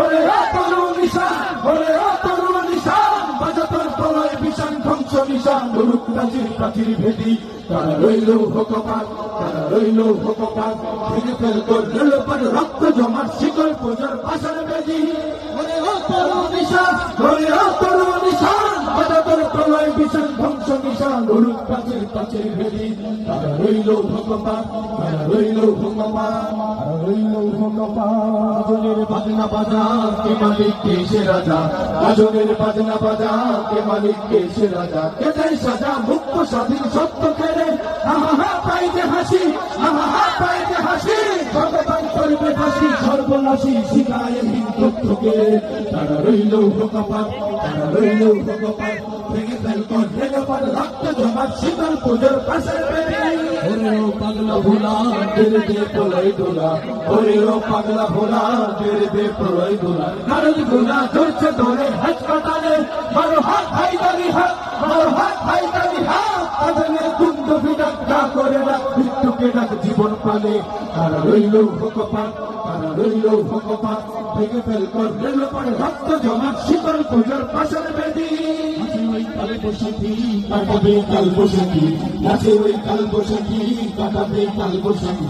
ওরে ও তরু নিশান ওরে ও তরু নিশান, বাজাতর প্রলয় বিশান ধ্বংস নিশান গুরুক প্রাচীর প্রাচীর ভেদি, তারা রইল ভোকপাত তারা রইল ভোকপাত ভেঙে ফেল রক্ত জমার শিকল পূজার পাশার বেদি। ওরে ও তরু নিশান গুরুক প্রাচীর প্রাচীর ভেদি তারা রইল ভোকপাত তারা রইল তারা রইল ভোকপাত গাজনের বাজনা বাজা, কে মালিক, কে সে রাজা? গাজনের বাজনা বাজা, কে মালিক, কে সে রাজা? কে দেয় সাজা, মুক্ত, স্বাধীন, সত্য খেলে। আহা পাইতে হাসি আহা পাইতে হাসি। ভগবান করবে হাসি সর্বনাশী, শিখায় হিন্দুত্ব কেড়ে তারা রইল ভগবান, তারা রইল ভগবান। জীবন পালে তারা রইল ভোকপাত তারা রইল ভেঙে ফেল রক্ত জমা শীতল পুজোর পাশের বেদি। কাটাবে কাল বসেছি নাচে ওই কাল বসেছি কাটাবে কাল বসেছি